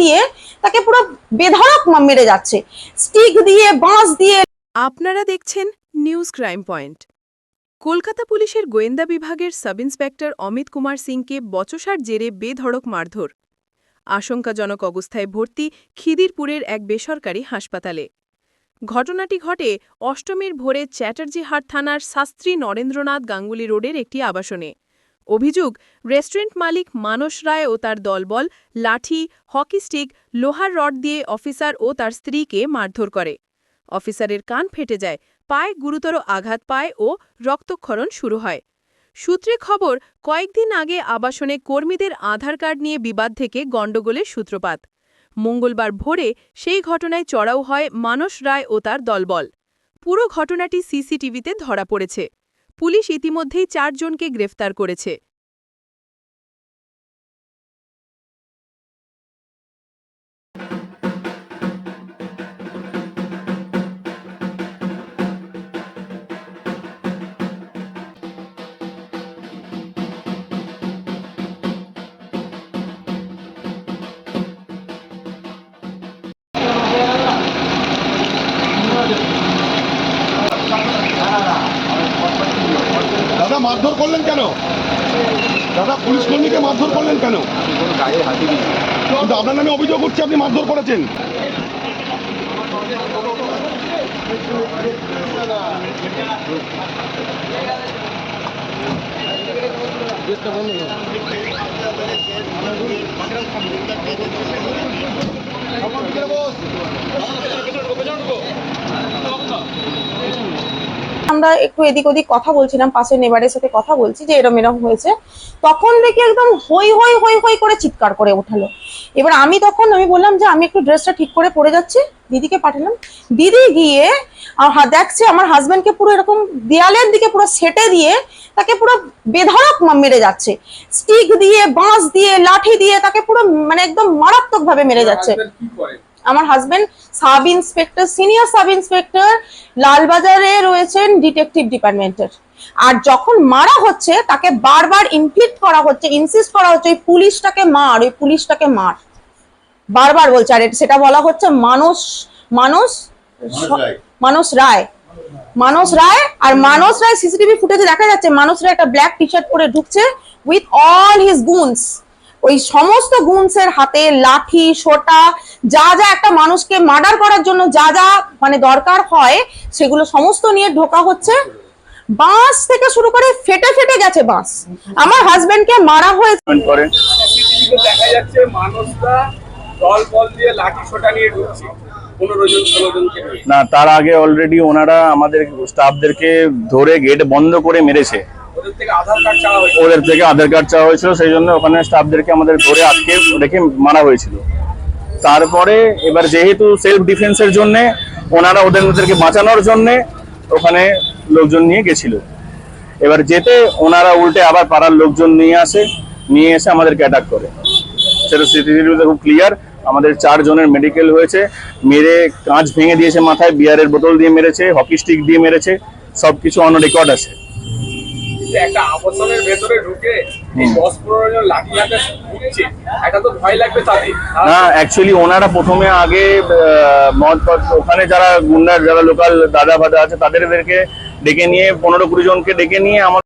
দিয়ে তাকে পুরো বেধড়ক মেরে যাচ্ছে। স্টিক দিয়ে, বাঁশ দিয়ে। আপনারা দেখছেন নিউজ ক্রাইম পয়েন্ট। কলকাতা পুলিশের গোয়েন্দা বিভাগের সাব ইন্সপেক্টর অমিত কুমার সিংকে বচসার জেরে বেধড়ক মারধর। আশঙ্কাজনক অবস্থায় ভর্তি খিদিরপুরের এক বেসরকারি হাসপাতালে। ঘটনাটি ঘটে অষ্টমীর ভোরে চ্যাটার্জিহাট থানার শাস্ত্রী নরেন্দ্রনাথ গাঙ্গুলি রোডের একটি আবাসনে। অভিযোগ, রেস্টুরেন্ট মালিক মানস রায় ও তার দলবল লাঠি, হকি স্টিক, লোহার রড দিয়ে অফিসার ও তার স্ত্রীকে মারধর করে। অফিসারের কান ফেটে যায়, পায়ে গুরুতর আঘাত পায় ও রক্তক্ষরণ শুরু হয়। সূত্রে খবর, কয়েকদিন আগে আবাসনে কর্মীদের আধার কার্ড নিয়ে বিবাদ থেকে গণ্ডগোলের সূত্রপাত। মঙ্গলবার ভোরে সেই ঘটনায় চড়াও হয় মানস রায় ও তার দলবল। পুরো ঘটনাটি সিসিটিভিতে ধরা পড়েছে। পুলিশ ইতিমধ্যেই চারজনকে গ্রেফতার করেছে। মারধর করলেন কেন? দাদা, পুলিশ কর্মীকে মারধর করলেন কেন? কিন্তু আপনার নামে অভিযোগ উঠছে, আপনি মারধর করেছেন। আমরা একটু এদিক ওদিক কথা বলছিলাম, পাশের নেবারের সাথে কথা বলছি যে এরম এরম হয়েছে। তখন দেখি একদম হই হই হই হই করে চিৎকার করে ওঠালো এবার আমি তখন আমি বললাম যে আমি একটু ড্রেসটা ঠিক করে পরে যাচ্ছি। দিদিকে পাঠালাম। দিদি গিয়ে দেখছে আমার হাজবেন্ডকে পুরো এরকম দেয়ালের দিকে পুরো সেটে দিয়ে তাকে পুরো বেধড়ক মা- মেরে যাচ্ছে। স্টিক দিয়ে, বাঁশ দিয়ে, লাঠি দিয়ে তাকে পুরো মানে একদম মারাত্মক ভাবে মেরে যাচ্ছে। আমার husband sub inspector senior sub inspector লালবাজারে রয়েছেন ডিটেকটিভ ডিপার্টমেন্টের আর যখন মারা হচ্ছে তাকে বারবার ইনফ্লিক্ট করা হচ্ছে ইনসিস্ট করা হচ্ছে ওই পুলিশটাকে মার ওই পুলিশটাকে মার। বারবার বলছে আর সেটা বলা হচ্ছে মানুষ মানুষ মানুষ রায়। মানস রায়। আর মানস রায় সিসিটিভি ফুটেজে দেখা যাচ্ছে মানস রায় একটা ব্ল্যাক টি শার্ট পরে ঢুকছে উইথ অল হিজ গুনস ওই সমস্ত গুনসের হাতে লাঠি সোটা যা যা একটা মানুষকে মার্ডার করার জন্য যা যা মানে দরকার হয় সেগুলো সমস্ত নিয়ে ঢোকা হচ্ছে। বাঁশ থেকে শুরু করে ফেটে ফেটে গেছে বাঁশ। আমার হাজবেন্ডকে মারা হয়েছে। দেখা যাচ্ছে মানুষরা দল বল দিয়ে লাঠি সোটা নিয়ে ঢুকছে। না তার আগে অলরেডি ওনারা আমাদের স্টাফদেরকে ধরে গেট বন্ধ করে মেরেছে। ওদের থেকে আধার কার্ড চাওয়া হয়েছিল। সেই জন্য ওখানে স্টাফদেরকে আমাদের ধরে আটকে রেখে মারা হয়েছিল। তারপরে এবার যেহেতু সেলফ ডিফেন্সের জন্য, ওনারা ওদের ওদেরকে বাঁচানোর জন্য ওখানে লোকজন নিয়ে গেছিল। এবার যেতে ওনারা উল্টে আবার পাড়ার লোকজন নিয়ে আসে, নিয়ে এসে আমাদেরকে অ্যাটাক করে। সেটা সিসিটিভিতে খুব ক্লিয়ার আমাদের চারজনের মেডিকেল হয়েছে, মেরে কাঁচ ভেঙে দিয়েছে মাথায়, বিয়ারের বোতল দিয়ে মেরেছে হকি স্টিক দিয়ে মেরেছে, সবকিছু অন রেকর্ড আছে। একটা আবাসনের ভেতরে ঢুকে এই দশ পনেরো জন লাঠি হাতে ঢুকছে এটা তো ভয় লাগবে তাদের। না অ্যাকচুয়ালি ওনারা প্রথমে আগে মদ ওখানে যারা গুন্ডার, যারা লোকাল দাদা ফাদা আছে তাদেরকে ডেকে নিয়ে, পনেরো কুড়ি জনকে ডেকে নিয়ে আমার